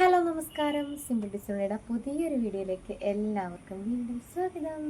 Hello നമസ്കാരം. Simple ഡിസൈനയുടെ പുതിയൊരു വീഡിയോയിലേക്ക് എല്ലാവർക്കും വീണ്ടും സ്വാഗതം.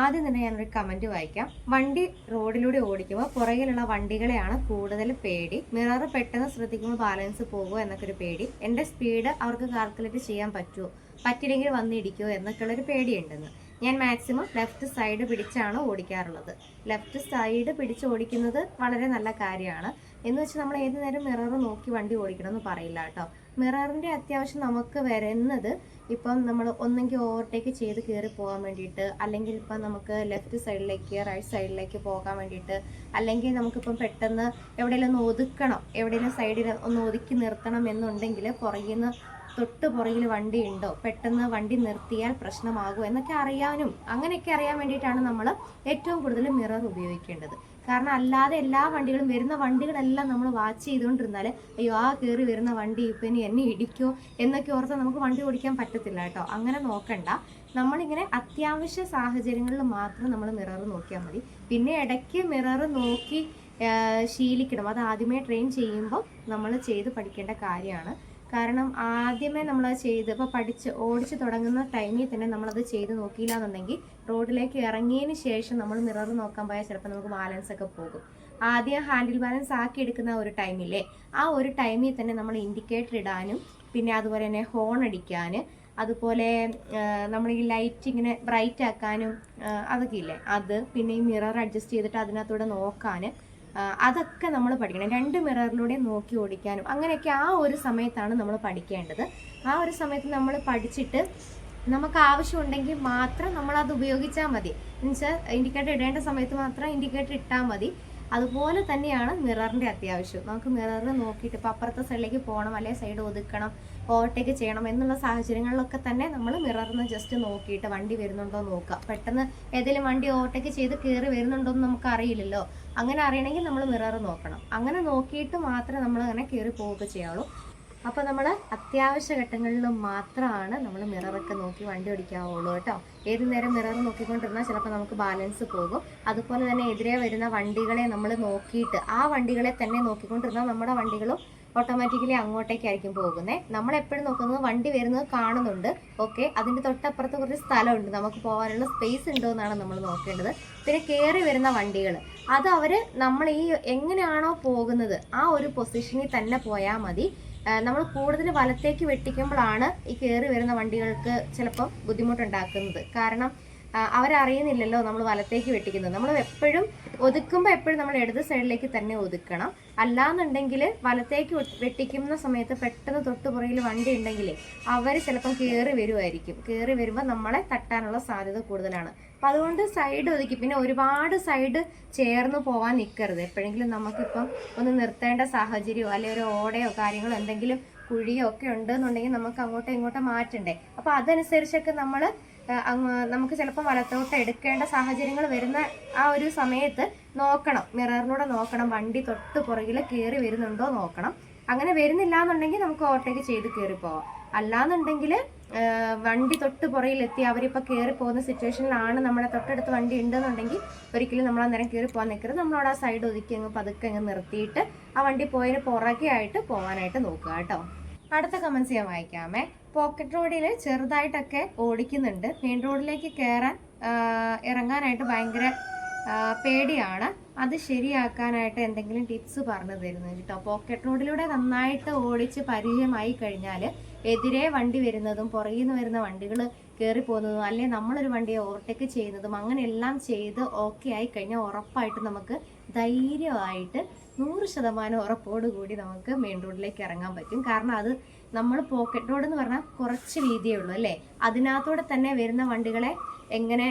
ആദ്യം തന്നെ ഞാനൊരു കമന്റ് വായിക്കാം. വണ്ടി റോഡിലൂടെ ഓടിക്കുമ്പോൾ പുറകിലുള്ള വണ്ടികളെയാണ് കൂടുതൽ പേടി. മിറർ പെട്ടെന്ന് ശ്രദ്ധിക്കുമ്പോൾ ബാലൻസ് പോകുമോ എന്നൊക്കെ ഒരു പേടി. എന്റെ സ്പീഡ് അവർക്ക് കാൽക്കുലേറ്റ് ചെയ്യാൻ പറ്റുമോ? പറ്റില്ലെങ്കിൽ വന്നിടിക്കുമോ എന്നൊക്കെയുള്ളൊരു പേടിയുണ്ടെന്ന്. ഞാൻ മാക്സിമം ലെഫ്റ്റ് സൈഡ് പിടിച്ചാണ് ഓടിക്കാറുള്ളത്. ലെഫ്റ്റ് സൈഡ് പിടിച്ച് ഓടിക്കുന്നത് വളരെ നല്ല കാര്യമാണ്. എന്ന് വെച്ചാൽ നമ്മൾ ഏത് നേരം മിറർ നോക്കി വണ്ടി ഓടിക്കണം എന്ന് പറയില്ല കേട്ടോ. മിററിന്റെ അത്യാവശ്യം നമുക്ക് വരുന്നത് ഇപ്പം നമ്മൾ ഒന്നെങ്കിൽ ഓവർടേക്ക് ചെയ്ത് കയറി പോകാൻ വേണ്ടിയിട്ട് അല്ലെങ്കിൽ ഇപ്പം നമുക്ക് ലെഫ്റ്റ് സൈഡിലേക്ക് റൈറ്റ് സൈഡിലേക്ക് പോകാൻ വേണ്ടിയിട്ട് അല്ലെങ്കിൽ നമുക്കിപ്പം പെട്ടെന്ന് എവിടെയെങ്കിലും ഒന്ന് ഒതുക്കണം എവിടെയെങ്കിലും സൈഡിൽ ഒന്ന് ഒതുക്കി നിർത്തണം എന്നുണ്ടെങ്കിൽ പുറകിൽ നിന്ന് തൊട്ട് പുറകിൽ വണ്ടി ഉണ്ടോ പെട്ടെന്ന് വണ്ടി നിർത്തിയാൽ പ്രശ്നമാകുമോ എന്നൊക്കെ അറിയാനും അങ്ങനെയൊക്കെ അറിയാൻ വേണ്ടിയിട്ടാണ് നമ്മൾ ഏറ്റവും കൂടുതൽ മിറർ ഉപയോഗിക്കേണ്ടത്. കാരണം അല്ലാതെ എല്ലാ വണ്ടികളും വരുന്ന വണ്ടികളെല്ലാം നമ്മൾ വാച്ച് ചെയ്തുകൊണ്ടിരുന്നാൽ അയ്യോ ആ കയറി വരുന്ന വണ്ടി ഇപ്പം ഇനി എന്നെ ഇടിക്കോ എന്നൊക്കെ ഓർത്ത് നമുക്ക് വണ്ടി ഓടിക്കാൻ പറ്റത്തില്ല കേട്ടോ. അങ്ങനെ നോക്കണ്ട. നമ്മളിങ്ങനെ അത്യാവശ്യ സാഹചര്യങ്ങളിൽ മാത്രം നമ്മൾ മിറർ നോക്കിയാൽ മതി. പിന്നെ ഇടയ്ക്ക് മിറർ നോക്കി ശീലിക്കണം. അത് ആദ്യമേ ട്രെയിൻ ചെയ്യുമ്പോൾ നമ്മൾ ചെയ്ത് പഠിക്കേണ്ട കാര്യമാണ്. കാരണം ആദ്യമേ നമ്മൾ ചെയ്ത് ഇപ്പോൾ പഠിച്ച് ഓടിച്ച് തുടങ്ങുന്ന ടൈമിൽ തന്നെ നമ്മളത് ചെയ്ത് നോക്കിയില്ല എന്നുണ്ടെങ്കിൽ റോഡിലേക്ക് ഇറങ്ങിയതിന് ശേഷം നമ്മൾ മിറർ നോക്കാൻ പോയാൽ ചിലപ്പോൾ നമുക്ക് ബാലൻസ് ഒക്കെ പോകും. ആദ്യം ഹാൻഡിൽ ബാലൻസ് ആക്കി എടുക്കുന്ന ഒരു ടൈമില്ലേ ആ ഒരു ടൈമിൽ തന്നെ നമ്മൾ ഇൻഡിക്കേറ്റർ ഇടാനും പിന്നെ അതുപോലെ തന്നെ ഹോൺ അടിക്കാൻ അതുപോലെ നമ്മൾ ഈ ലൈറ്റ് ഇങ്ങനെ ബ്രൈറ്റ് ആക്കാനും അതൊക്കെ ഇല്ലേ? അത് പിന്നെ ഈ മിറർ അഡ്ജസ്റ്റ് ചെയ്തിട്ട് അതിനകത്തൂടെ നോക്കാൻ അതൊക്കെ നമ്മൾ പഠിക്കണം. രണ്ട് മിററിലൂടെ നോക്കി ഓടിക്കാനും. അങ്ങനെയൊക്കെ ആ ഒരു സമയത്താണ് നമ്മൾ പഠിക്കേണ്ടത്. ആ ഒരു സമയത്ത് നമ്മൾ പഠിച്ചിട്ട് നമുക്ക് ആവശ്യമുണ്ടെങ്കിൽ മാത്രം നമ്മൾ അത് ഉപയോഗിച്ചാൽ മതി. എന്നുവെച്ചാൽ ഇൻഡിക്കേറ്റർ ഇടേണ്ട സമയത്ത് മാത്രം ഇൻഡിക്കേറ്റർ ഇട്ടാൽ മതി. അതുപോലെ തന്നെയാണ് മിററിന്റെ അത്യാവശ്യം. നമുക്ക് മിററിൽ നോക്കിയിട്ട് ഇപ്പോൾ അപ്പുറത്തെ സൈഡിലേക്ക് പോകണം അല്ലെങ്കിൽ സൈഡ് ഒതുക്കണം. ഓവർടേക്ക് ചെയ്യണം എന്നുള്ള സാഹചര്യങ്ങളിലൊക്കെ തന്നെ നമ്മൾ മിററിന്ന് ജസ്റ്റ് നോക്കിയിട്ട് വണ്ടി വരുന്നുണ്ടോ നോക്കുക. പെട്ടെന്ന് ഏതെങ്കിലും വണ്ടി ഓവർടേക്ക് ചെയ്ത് കയറി വരുന്നുണ്ടോ എന്ന് നമുക്ക് അറിയില്ലല്ലോ. അങ്ങനെ അറിയണമെങ്കിൽ നമ്മൾ മിറർ നോക്കണം. അങ്ങനെ നോക്കിയിട്ട് മാത്രമേ നമ്മൾ അങ്ങനെ കയറി പോവുക ചെയ്യാവുള്ളൂ. അപ്പോൾ നമ്മൾ അത്യാവശ്യ ഘട്ടങ്ങളിൽ മാത്രമാണ് നമ്മൾ മിററൊക്കെ നോക്കി വണ്ടി ഓടിക്കാവുള്ളൂ കേട്ടോ. ഏത് നേരം മിറർ നോക്കിക്കൊണ്ടിരുന്നാൽ ചിലപ്പോൾ നമുക്ക് ബാലൻസ് പോകും. അതുപോലെ തന്നെ എതിരെ വരുന്ന വണ്ടികളെ നമ്മൾ നോക്കിയിട്ട് ആ വണ്ടികളെ തന്നെ നോക്കിക്കൊണ്ടിരുന്നാൽ നമ്മുടെ വണ്ടികളും ഓട്ടോമാറ്റിക്കലി അങ്ങോട്ടേക്കായിരിക്കും പോകുന്നത് നമ്മൾ എപ്പോഴും നോക്കുന്നത് വണ്ടി വരുന്നത് കാണുന്നുണ്ട്. ഓക്കെ അതിന്റെ തൊട്ടപ്പുറത്ത് കുറച്ച് സ്ഥലമുണ്ട്. നമുക്ക് പോകാനുള്ള സ്പേസ് ഉണ്ടോ എന്നാണ് നമ്മൾ നോക്കേണ്ടത്. പിന്നെ കയറി വരുന്ന വണ്ടികൾ അത് അവർ നമ്മൾ ഈ എങ്ങനെയാണോ പോകുന്നത് ആ ഒരു പൊസിഷനിൽ തന്നെ പോയാൽ മതി. നമ്മൾ കൂടുതൽ വലത്തേക്ക് വെട്ടിക്കുമ്പോഴാണ് ഈ കയറി വരുന്ന വണ്ടികൾക്ക് ചിലപ്പം ബുദ്ധിമുട്ടുണ്ടാക്കുന്നത്. കാരണം അവരറിയുന്നില്ലല്ലോ നമ്മൾ വലത്തേക്ക് വെട്ടിക്കുന്നത്. നമ്മൾ എപ്പോഴും ഒതുക്കുമ്പോൾ എപ്പോഴും നമ്മൾ ഇടത് സൈഡിലേക്ക് തന്നെ ഒതുക്കണം. അല്ലാന്നുണ്ടെങ്കിൽ വലത്തേക്ക് വെട്ടിക്കുന്ന സമയത്ത് പെട്ടെന്ന് തൊട്ടുപുറയിൽ വണ്ടി ഉണ്ടെങ്കിൽ അവർ ചിലപ്പം കയറി വരുമായിരിക്കും കയറി വരുമ്പോൾ നമ്മളെ തട്ടാനുള്ള സാധ്യത കൂടുതലാണ്. അപ്പം അതുകൊണ്ട് സൈഡ് ഒതുക്കി പിന്നെ ഒരുപാട് സൈഡ് ചേർന്ന് പോവാൻ നിൽക്കരുത് എപ്പോഴെങ്കിലും നമുക്കിപ്പം ഒന്ന് നിർത്തേണ്ട സാഹചര്യമോ അല്ലെങ്കിൽ ഒരു ഓടയോ കാര്യങ്ങളോ എന്തെങ്കിലും കുഴിയോ ഒക്കെ ഉണ്ടെന്നുണ്ടെങ്കിൽ നമുക്ക് അങ്ങോട്ടോ ഇങ്ങോട്ടോ മാറ്റണ്ടേ. അപ്പോൾ അതനുസരിച്ചൊക്കെ നമ്മൾ നമുക്ക് ചിലപ്പോൾ വലത്തോട്ട് എടുക്കേണ്ട സാഹചര്യങ്ങൾ വരുന്ന ആ ഒരു സമയത്ത് നോക്കണം. മിററിലൂടെ നോക്കണം. വണ്ടി തൊട്ട് പുറകിൽ കയറി വരുന്നുണ്ടോ നോക്കണം. അങ്ങനെ വരുന്നില്ല എന്നുണ്ടെങ്കിൽ നമുക്ക് ഓവർടേക്ക് ചെയ്ത് കയറി പോവാം. അല്ലാന്നുണ്ടെങ്കിൽ വണ്ടി തൊട്ട് പുറയിലെത്തി അവരിപ്പോൾ കയറി പോകുന്ന സിറ്റുവേഷനിലാണ് നമ്മളെ തൊട്ടടുത്ത് വണ്ടി ഉണ്ടെന്നുണ്ടെങ്കിൽ ഒരിക്കലും നമ്മൾ അന്നേരം കയറി പോകാൻ നിൽക്കരുത്. നമ്മളവിടെ ആ സൈഡ് ഒതുക്കി അങ്ങ് പതുക്കെ അങ്ങ് നിർത്തിയിട്ട് ആ വണ്ടി പോയതിന് പുറകെ ആയിട്ട് പോകാനായിട്ട് നോക്കുക കേട്ടോ. അടുത്ത കമൻസ് ഞാൻ വായിക്കാമേ. പോക്കറ്റ് റോഡിൽ ചെറുതായിട്ടൊക്കെ ഓടിക്കുന്നുണ്ട്. മെയിൻ റോഡിലേക്ക് കയറാൻ ഇറങ്ങാനായിട്ട് ഭയങ്കര പേടിയാണ്. അത് ശരിയാക്കാനായിട്ട് എന്തെങ്കിലും ടിപ്സ് പറഞ്ഞു തരുന്നു കേട്ടോ. പോക്കറ്റ് റോഡിലൂടെ നന്നായിട്ട് ഓടിച്ച് പരിചയമായി കഴിഞ്ഞാൽ എതിരെ വണ്ടി വരുന്നതും പുറകിൽ നിന്ന് വരുന്ന വണ്ടികൾ കയറി പോകുന്നതും അല്ലെങ്കിൽ നമ്മളൊരു വണ്ടിയെ ഓവർടേക്ക് ചെയ്യുന്നതും അങ്ങനെയെല്ലാം ചെയ്ത് ഓക്കെ ആയി കഴിഞ്ഞാൽ ഉറപ്പായിട്ട് നമുക്ക് ധൈര്യമായിട്ട് നൂറ് ശതമാനം ഉറപ്പോട് കൂടി നമുക്ക് മെയിൻ റോഡിലേക്ക് ഇറങ്ങാൻ പറ്റും. കാരണം അത് നമ്മൾ പോക്കറ്റ് റോഡ് എന്ന് പറഞ്ഞാൽ കുറച്ച് വീതിയേ ഉള്ളൂ അല്ലേ? അതിനകത്തൂടെ തന്നെ വരുന്ന വണ്ടികളെ എങ്ങനെ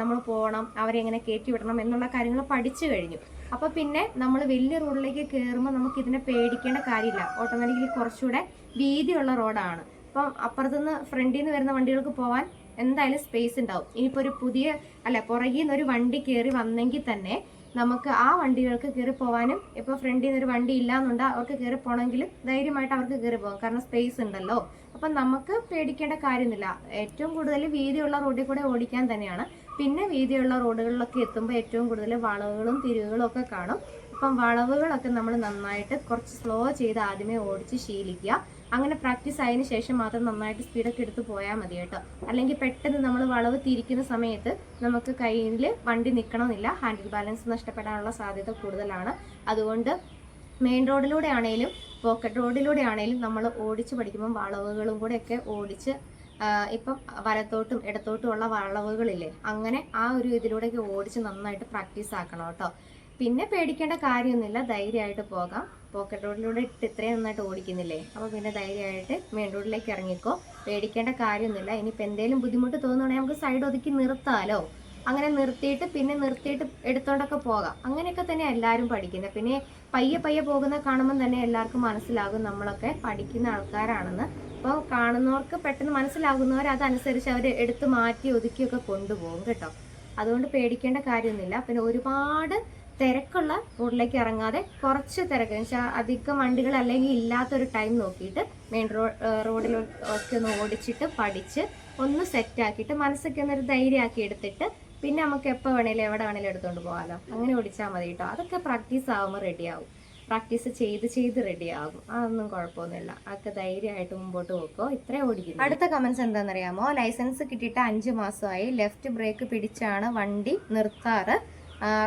നമ്മൾ പോകണം അവരെ എങ്ങനെ കയറ്റി വിടണം എന്നുള്ള കാര്യങ്ങൾ പഠിച്ചു കഴിഞ്ഞു. അപ്പോൾ പിന്നെ നമ്മൾ വലിയ റോഡിലേക്ക് കയറുമ്പോൾ നമുക്ക് ഇതിനെ പേടിക്കേണ്ട കാര്യമില്ല. ഓട്ടോമാറ്റിക്കലി കുറച്ചുകൂടെ വീതിയുള്ള റോഡാണ്. അപ്പം അപ്പുറത്തുനിന്ന് ഫ്രണ്ടിൽ നിന്ന് വരുന്ന വണ്ടികൾക്ക് പോകാൻ എന്തായാലും സ്പേസ് ഉണ്ടാവും. ഇനിയിപ്പോൾ ഒരു പുതിയ അല്ല പുറകിൽ നിന്ന് ഒരു വണ്ടി കയറി വന്നെങ്കിൽ തന്നെ നമുക്ക് ആ വണ്ടികൾക്ക് കയറി പോകാനും ഇപ്പോൾ ഫ്രണ്ടിൽ നിന്ന് ഒരു വണ്ടി ഇല്ലാന്നുണ്ട് അവർക്ക് കയറി പോകണമെങ്കിലും ധൈര്യമായിട്ട് അവർക്ക് കയറി പോകാം. കാരണം സ്പേസ് ഉണ്ടല്ലോ. അപ്പം നമുക്ക് പേടിക്കേണ്ട കാര്യമൊന്നുമില്ല ഏറ്റവും കൂടുതൽ വീതിയുള്ള റോഡിൽ കൂടെ ഓടിക്കാൻ തന്നെയാണ്. പിന്നെ വീതിയുള്ള റോഡുകളിലൊക്കെ എത്തുമ്പോൾ ഏറ്റവും കൂടുതൽ വളവുകളും തിരിവുകളും ഒക്കെ കാണും. അപ്പം വളവുകളൊക്കെ നമ്മൾ നന്നായിട്ട് കുറച്ച് സ്ലോ ചെയ്ത് ആദ്യമേ ഓടിച്ച് ശീലിക്കുക. അങ്ങനെ പ്രാക്ടീസ് ആയതിന് ശേഷം മാത്രം നന്നായിട്ട് സ്പീഡൊക്കെ എടുത്ത് പോയാൽ മതി കേട്ടോ. അല്ലെങ്കിൽ പെട്ടെന്ന് നമ്മൾ വളവ് തിരിക്കുന്ന സമയത്ത് നമുക്ക് കയ്യിൽ വണ്ടി നിൽക്കണമെന്നില്ല ഹാൻഡിൽ ബാലൻസ് നഷ്ടപ്പെടാനുള്ള സാധ്യത കൂടുതലാണ്. അതുകൊണ്ട് മെയിൻ റോഡിലൂടെ ആണെങ്കിലും പോക്കറ്റ് റോഡിലൂടെ ആണെങ്കിലും നമ്മൾ ഓടിച്ച് പഠിക്കുമ്പം വളവുകളും കൂടെയൊക്കെ ഓടിച്ച് ഇപ്പം വലത്തോട്ടും ഇടത്തോട്ടും ഉള്ള വളവുകളില്ലേ അങ്ങനെ ആ ഒരു ഇതിലൂടെയൊക്കെ ഓടിച്ച് നന്നായിട്ട് പ്രാക്ടീസ് ആക്കണം കേട്ടോ. പിന്നെ പേടിക്കേണ്ട കാര്യമൊന്നുമില്ല. ധൈര്യമായിട്ട് പോകാം. പോക്കറ്റ് റോഡിലൂടെ ഇട്ട് ഇത്രയും നന്നായിട്ട് ഓടിക്കുന്നില്ലേ? അപ്പോൾ പിന്നെ ധൈര്യമായിട്ട് മെയിൻ റോഡിലേക്ക് ഇറങ്ങിക്കോ. പേടിക്കേണ്ട കാര്യമൊന്നുമില്ല. ഇനിയിപ്പോൾ എന്തെങ്കിലും ബുദ്ധിമുട്ട് തോന്നുകയാണെങ്കിൽ നമുക്ക് സൈഡ് ഒതുക്കി നിർത്താലോ? അങ്ങനെ നിർത്തിയിട്ട് പിന്നെ നിർത്തിയിട്ട് എടുത്തോണ്ടൊക്കെ പോകാം. അങ്ങനെയൊക്കെ തന്നെ എല്ലാവരും പഠിക്കുന്നത് പിന്നെ പയ്യെ പയ്യെ പോകുന്ന കാണുമ്പോൾ തന്നെ എല്ലാവർക്കും മനസ്സിലാകും നമ്മളൊക്കെ പഠിക്കുന്ന ആൾക്കാരാണെന്ന്. അപ്പോൾ കാണുന്നവർക്ക് പെട്ടെന്ന് മനസ്സിലാകുന്നവർ അതനുസരിച്ച് അവർ എടുത്ത് മാറ്റി ഒതുക്കിയൊക്കെ കൊണ്ടുപോകും കേട്ടോ. അതുകൊണ്ട് പേടിക്കേണ്ട കാര്യമൊന്നുമില്ല. പിന്നെ ഒരുപാട് തിരക്കുള്ള റോഡിലേക്ക് ഇറങ്ങാതെ കുറച്ച് തിരക്ക്. വെച്ചാൽ അധികം വണ്ടികൾ അല്ലെങ്കിൽ ഇല്ലാത്തൊരു ടൈം നോക്കിയിട്ട് മെയിൻ റോഡ് റോഡിൽ ഒക്കെ ഒന്ന് ഓടിച്ചിട്ട് പഠിച്ച് ഒന്ന് സെറ്റ് ആക്കിയിട്ട് മനസ്സൊക്കെ ഒന്നൊരു ധൈര്യമാക്കി എടുത്തിട്ട് പിന്നെ നമുക്ക് എപ്പോൾ വേണേലും എവിടെ വേണേലും എടുത്തുകൊണ്ട് പോകാമല്ലോ അങ്ങനെ ഓടിച്ചാൽ മതി കേട്ടോ അതൊക്കെ പ്രാക്ടീസ് ആകുമ്പോൾ റെഡിയാവും പ്രാക്ടീസ് ചെയ്ത് ചെയ്ത് റെഡിയാകും അതൊന്നും കുഴപ്പമൊന്നുമില്ല. അതൊക്കെ ധൈര്യമായിട്ട് മുമ്പോട്ട് പോക്കോ. ഇത്രേ ഓടിക്കുന്നു. അടുത്ത കമന്റ്സ് എന്താണെന്നറിയാമോ? ലൈസൻസ് കിട്ടിയിട്ട് അഞ്ച് മാസമായി. ലെഫ്റ്റ് ബ്രേക്ക് പിടിച്ചാണ് വണ്ടി നിർത്താറ്.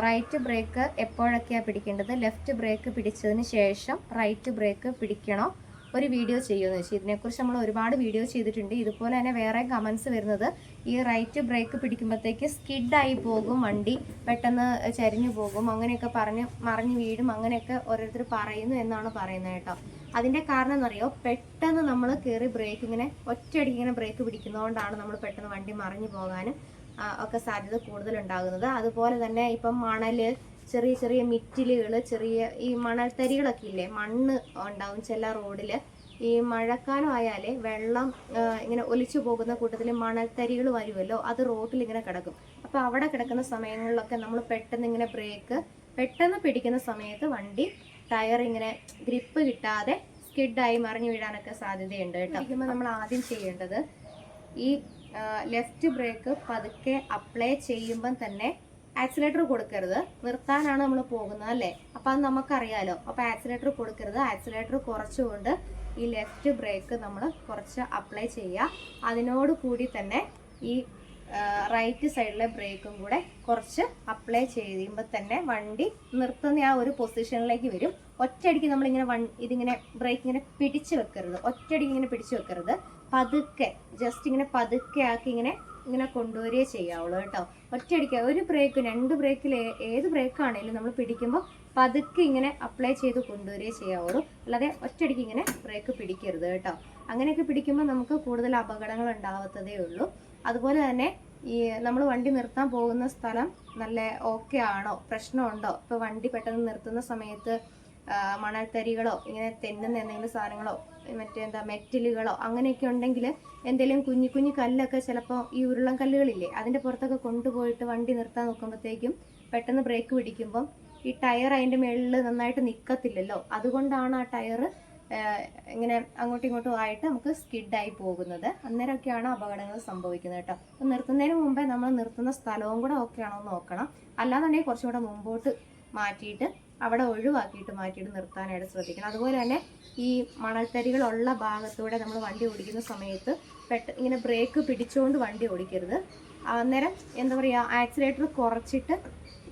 റൈറ്റ് ബ്രേക്ക് എപ്പോഴൊക്കെയാണ് പിടിക്കേണ്ടത്? ലെഫ്റ്റ് ബ്രേക്ക് പിടിച്ചതിന് ശേഷം റൈറ്റ് ബ്രേക്ക് പിടിക്കണോ? ഒരു വീഡിയോ ചെയ്യുമെന്ന് വെച്ചാൽ ഇതിനെക്കുറിച്ച് നമ്മൾ ഒരുപാട് വീഡിയോ ചെയ്തിട്ടുണ്ട്. ഇതുപോലെ തന്നെ വേറെ കമൻസ് വരുന്നത് ഈ റൈറ്റ് ബ്രേക്ക് പിടിക്കുമ്പോഴത്തേക്ക് സ്കിഡായി പോകും വണ്ടി പെട്ടെന്ന് ചരിഞ്ഞു പോകും അങ്ങനെയൊക്കെ പറഞ്ഞ് മറിഞ്ഞ് വീഴും അങ്ങനെയൊക്കെ ഓരോരുത്തർ പറയുന്നു എന്നാണ് പറയുന്നത് കേട്ടോ. അതിന്റെ കാരണം എന്നറിയോ പെട്ടെന്ന് നമ്മൾ കയറി ബ്രേക്ക് ഇങ്ങനെ ഒറ്റയടിക്ക് ഇങ്ങനെ ബ്രേക്ക് പിടിക്കുന്നതുകൊണ്ടാണ് നമ്മൾ പെട്ടെന്ന് വണ്ടി മറിഞ്ഞു പോകാനും ഒക്കെ സാധ്യത കൂടുതലുണ്ടാകുന്നത്. അതുപോലെ തന്നെ ഇപ്പം മണൽ ചെറിയ ചെറിയ മിറ്റിലുകൾ ചെറിയ ഈ മണൽത്തരികളൊക്കെ ഇല്ലേ മണ്ണ് ഉണ്ടാവും ചില റോഡിൽ ഈ മഴക്കാലം വെള്ളം ഇങ്ങനെ ഒലിച്ചു പോകുന്ന കൂട്ടത്തിൽ മണൽത്തരികൾ വരുമല്ലോ അത് റോട്ടിൽ ഇങ്ങനെ കിടക്കും. അപ്പോൾ അവിടെ കിടക്കുന്ന സമയങ്ങളിലൊക്കെ നമ്മൾ പെട്ടെന്ന് ഇങ്ങനെ ബ്രേക്ക് പെട്ടെന്ന് പിടിക്കുന്ന സമയത്ത് വണ്ടി ടയർ ഇങ്ങനെ ഗ്രിപ്പ് കിട്ടാതെ സ്കിഡായി മറിഞ്ഞു വീഴാനൊക്കെ സാധ്യതയുണ്ട് കേട്ടോ. നമ്മൾ ആദ്യം ചെയ്യേണ്ടത് ഈ ലെഫ്റ്റ് ബ്രേക്ക് പതുക്കെ അപ്ലൈ ചെയ്യുമ്പം തന്നെ ആക്സിലേറ്റർ കൊടുക്കരുത്. നിർത്താനാണ് നമ്മൾ പോകുന്നത് അല്ലേ? അപ്പം അത് നമുക്കറിയാലോ. അപ്പം ആക്സിലേറ്റർ കൊടുക്കരുത്. ആക്സിലേറ്റർ കുറച്ചുകൊണ്ട് ഈ ലെഫ്റ്റ് ബ്രേക്ക് നമ്മൾ കുറച്ച് അപ്ലൈ ചെയ്യുക. അതിനോട് കൂടി തന്നെ ഈ റൈറ്റ് സൈഡിലെ ബ്രേക്കും കൂടെ കുറച്ച് അപ്ലൈ ചെയ്യുമ്പോൾ തന്നെ വണ്ടി നിർത്തുന്ന ആ ഒരു പൊസിഷനിലേക്ക് വരും. ഒറ്റയടിക്ക് നമ്മളിങ്ങനെ വൺ ഇതിങ്ങനെ ബ്രേക്ക് ഇങ്ങനെ പിടിച്ചു വെക്കരുത്. ഒറ്റയടിക്ക് ഇങ്ങനെ പിടിച്ചു വെക്കരുത്. പതുക്കെ ജസ്റ്റ് ഇങ്ങനെ പതുക്കെ ആക്കി ഇങ്ങനെ ഇങ്ങനെ കൊണ്ടുവരികയെ ചെയ്യാവുള്ളൂ കേട്ടോ. ഒറ്റയടിക്ക് ഒരു ബ്രേക്ക് രണ്ട് ബ്രേക്കിൽ ഏത് ബ്രേക്ക് ആണെങ്കിലും നമ്മൾ പിടിക്കുമ്പോൾ പതുക്കെ ഇങ്ങനെ അപ്ലൈ ചെയ്ത് കൊണ്ടുവരികയെ ചെയ്യാവുള്ളൂ. അല്ലാതെ ഒറ്റയടിക്ക് ഇങ്ങനെ ബ്രേക്ക് പിടിക്കരുത് കേട്ടോ. അങ്ങനെയൊക്കെ പിടിക്കുമ്പോൾ നമുക്ക് കൂടുതൽ അപകടങ്ങൾ ഉണ്ടാവാത്തതേ ഉള്ളൂ. അതുപോലെ തന്നെ ഈ നമ്മൾ വണ്ടി നിർത്താൻ പോകുന്ന സ്ഥലം നല്ല ഓക്കെ ആണോ? പ്രശ്നമുണ്ടോ? ഇപ്പോൾ വണ്ടി പെട്ടെന്ന് നിർത്തുന്ന സമയത്ത് മണൽത്തരികളോ ഇങ്ങനെ തെന്നുന്ന എന്തെങ്കിലും സാധനങ്ങളോ മറ്റേ എന്താ മെറ്റലുകളോ അങ്ങനെയൊക്കെ ഉണ്ടെങ്കിൽ എന്തെങ്കിലും കുഞ്ഞു കുഞ്ഞു കല്ലൊക്കെ ചിലപ്പോൾ ഈ ഉരുളം കല്ലുകളില്ലേ അതിന്റെ പുറത്തൊക്കെ കൊണ്ടുപോയിട്ട് വണ്ടി നിർത്താൻ നോക്കുമ്പോഴത്തേക്കും പെട്ടെന്ന് ബ്രേക്ക് പിടിക്കുമ്പം ഈ ടയർ അതിന്റെ മുകളിൽ നന്നായിട്ട് നിൽക്കത്തില്ലല്ലോ അതുകൊണ്ടാണ് ആ ടയർ ഇങ്ങനെ അങ്ങോട്ടും ഇങ്ങോട്ടും ആയിട്ട് നമുക്ക് സ്കിഡായി പോകുന്നത്. അന്നേരമൊക്കെയാണ് അപകടങ്ങൾ സംഭവിക്കുന്നത് കേട്ടോ. അപ്പം നിർത്തുന്നതിന് മുമ്പേ നമ്മൾ നിർത്തുന്ന സ്ഥലവും കൂടെ ഓക്കെ ആണോ എന്ന് നോക്കണം. അല്ലാന്നുണ്ടെങ്കിൽ കുറച്ചും കൂടെ മുമ്പോട്ട് മാറ്റിയിട്ട് അവിടെ ഒഴിവാക്കിയിട്ട് മാറ്റിയിട്ട് നിർത്താനായിട്ട് ശ്രദ്ധിക്കണം. അതുപോലെ തന്നെ ഈ മണൽത്തരികളുള്ള ഭാഗത്തൂടെ നമ്മൾ വണ്ടി ഓടിക്കുന്ന സമയത്ത് പെട്ട ഇങ്ങനെ ബ്രേക്ക് പിടിച്ചുകൊണ്ട് വണ്ടി ഓടിക്കരുത്. അന്നേരം എന്താ പറയുക ആക്സിലേറ്റർ കുറച്ചിട്ട്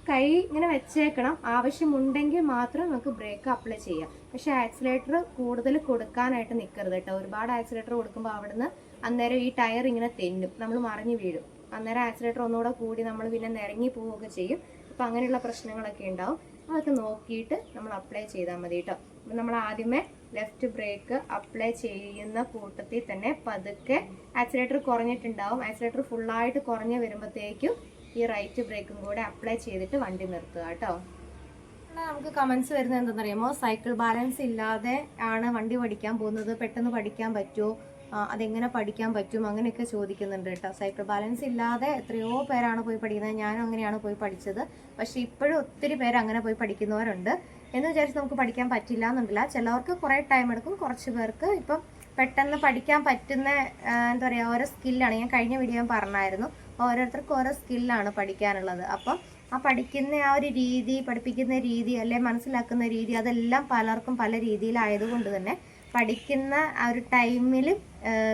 കൈ ഇങ്ങനെ വെച്ചേക്കണം. ആവശ്യമുണ്ടെങ്കിൽ മാത്രം നമുക്ക് ബ്രേക്ക് അപ്ലൈ ചെയ്യാം. പക്ഷെ ആക്സിലേറ്റർ കൂടുതൽ കൊടുക്കാനായിട്ട് നിൽക്കരുത് കേട്ടോ. ഒരുപാട് ആക്സിലേറ്റർ കൊടുക്കുമ്പോൾ അവിടുന്ന് അന്നേരം ഈ ടയർ ഇങ്ങനെ തെന്നും. നമ്മൾ മറിഞ്ഞു വീഴും. അന്നേരം ആക്സിലേറ്റർ ഒന്നുകൂടെ കൂടി നമ്മൾ പിന്നെ നിരങ്ങി പോവുകയൊക്കെ ചെയ്യും. അപ്പം അങ്ങനെയുള്ള പ്രശ്നങ്ങളൊക്കെ ഉണ്ടാവും. അതൊക്കെ നോക്കിയിട്ട് നമ്മൾ അപ്ലൈ ചെയ്താൽ മതി കേട്ടോ അപ്പം നമ്മൾ ആദ്യമേ ലെഫ്റ്റ് ബ്രേക്ക് അപ്ലൈ ചെയ്യുന്ന കൂട്ടത്തിൽ തന്നെ പതുക്കെ ആക്സിലേറ്റർ കുറഞ്ഞിട്ടുണ്ടാവും. ആക്സിലേറ്റർ ഫുള്ളായിട്ട് കുറഞ്ഞ് വരുമ്പോഴത്തേക്കും ഈ റൈറ്റ് ബ്രേക്കും കൂടെ അപ്ലൈ ചെയ്തിട്ട് വണ്ടി നിർത്തുക കേട്ടോ നമുക്ക് കമൻസ് വരുന്നത് എന്താണെന്നറിയാമോ? സൈക്കിൾ ബാലൻസ് ഇല്ലാതെ ആണ് വണ്ടി പഠിക്കാൻ പോകുന്നത്. പെട്ടെന്ന് പഠിക്കാൻ പറ്റുമോ? അതെങ്ങനെ പഠിക്കാൻ പറ്റും? അങ്ങനെയൊക്കെ ചോദിക്കുന്നുണ്ട് കേട്ടോ. സൈക്കിൾ ബാലൻസ് ഇല്ലാതെ എത്രയോ പേരാണ് പോയി പഠിക്കുന്നത്. ഞാനും അങ്ങനെയാണ് പോയി പഠിച്ചത്. പക്ഷേ ഇപ്പോഴും ഒത്തിരി പേര് അങ്ങനെ പോയി പഠിക്കുന്നവരുണ്ട്. എന്ന് വിചാരിച്ച് നമുക്ക് പഠിക്കാൻ പറ്റില്ല എന്നുണ്ടല്ല. ചിലവർക്ക് കുറേ ടൈം എടുക്കും. കുറച്ച് പേർക്ക് ഇപ്പം പെട്ടെന്ന് പഠിക്കാൻ പറ്റുന്ന എന്താ പറയുക ഓരോ സ്കില്ലാണ് ഞാൻ കഴിഞ്ഞ വീഡിയോ പറഞ്ഞായിരുന്നു. ഓരോരുത്തർക്കും ഓരോ സ്കില്ലാണ് പഠിക്കാനുള്ളത്. അപ്പം ആ പഠിക്കുന്ന ആ ഒരു രീതി പഠിപ്പിക്കുന്ന രീതി അല്ലെ മനസ്സിലാക്കുന്ന രീതി അതെല്ലാം പലർക്കും പല രീതിയിലായതുകൊണ്ട് തന്നെ പഠിക്കുന്ന ആ ഒരു ടൈമിൽ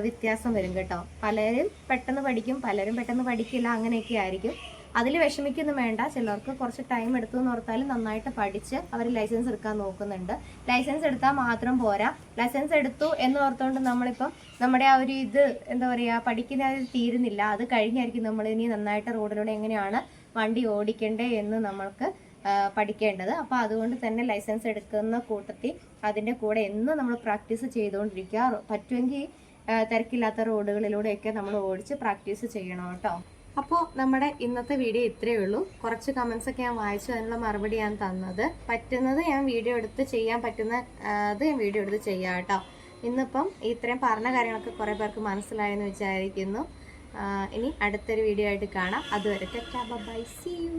വ്യത്യാസം വരും കേട്ടോ. പലരും പെട്ടെന്ന് പഠിക്കും പലരും പെട്ടെന്ന് പഠിക്കില്ല അങ്ങനെയൊക്കെ ആയിരിക്കും. അതിൽ വിഷമിക്കൊന്നും വേണ്ട. ചിലർക്ക് കുറച്ച് ടൈം എടുത്തു എന്ന് ഓർത്താലും നന്നായിട്ട് പഠിച്ച് അവർ ലൈസൻസ് എടുക്കാൻ നോക്കുന്നുണ്ട്. ലൈസൻസ് എടുത്താൽ മാത്രം പോരാ. ലൈസൻസ് എടുത്തു എന്ന് ഓർത്തുകൊണ്ട് നമ്മളിപ്പം നമ്മുടെ ആ ഒരു ഇത് എന്താ പറയുക പഠിക്കുന്ന അതിൽ തീരുന്നില്ല. അത് കഴിഞ്ഞായിരിക്കും നമ്മൾ ഇനി നന്നായിട്ട് റോഡിലൂടെ എങ്ങനെയാണ് വണ്ടി ഓടിക്കണ്ടേ എന്ന് നമ്മൾക്ക് പഠിക്കേണ്ടത്. അപ്പോൾ അതുകൊണ്ട് തന്നെ ലൈസൻസ് എടുക്കുന്ന കൂട്ടത്തിൽ അതിന്റെ കൂടെ എന്നും നമ്മൾ പ്രാക്ടീസ് ചെയ്തുകൊണ്ടിരിക്കുക. പറ്റുമെങ്കിൽ തിരക്കില്ലാത്ത റോഡുകളിലൂടെയൊക്കെ നമ്മൾ ഓടിച്ച് പ്രാക്ടീസ് ചെയ്യണം കേട്ടോ. അപ്പോൾ നമ്മുടെ ഇന്നത്തെ വീഡിയോ ഇത്രയേ ഉള്ളൂ. കുറച്ച് കമൻസ് ഒക്കെ ഞാൻ വായിച്ചു. അതിനുള്ള മറുപടി ഞാൻ തന്നത്. പറ്റുന്നത് ഞാൻ വീഡിയോ എടുത്ത് ചെയ്യാൻ പറ്റുന്ന അത് ഞാൻ വീഡിയോ എടുത്ത് ചെയ്യാം കേട്ടോ. ഇന്നിപ്പം ഇത്രയും പറഞ്ഞ കാര്യങ്ങളൊക്കെ കുറേ പേർക്ക് മനസ്സിലായെന്ന് വിചാരിക്കുന്നു. ഇനി അടുത്തൊരു വീഡിയോ ആയിട്ട് കാണാം. അതുവരെ ബൈ സി യു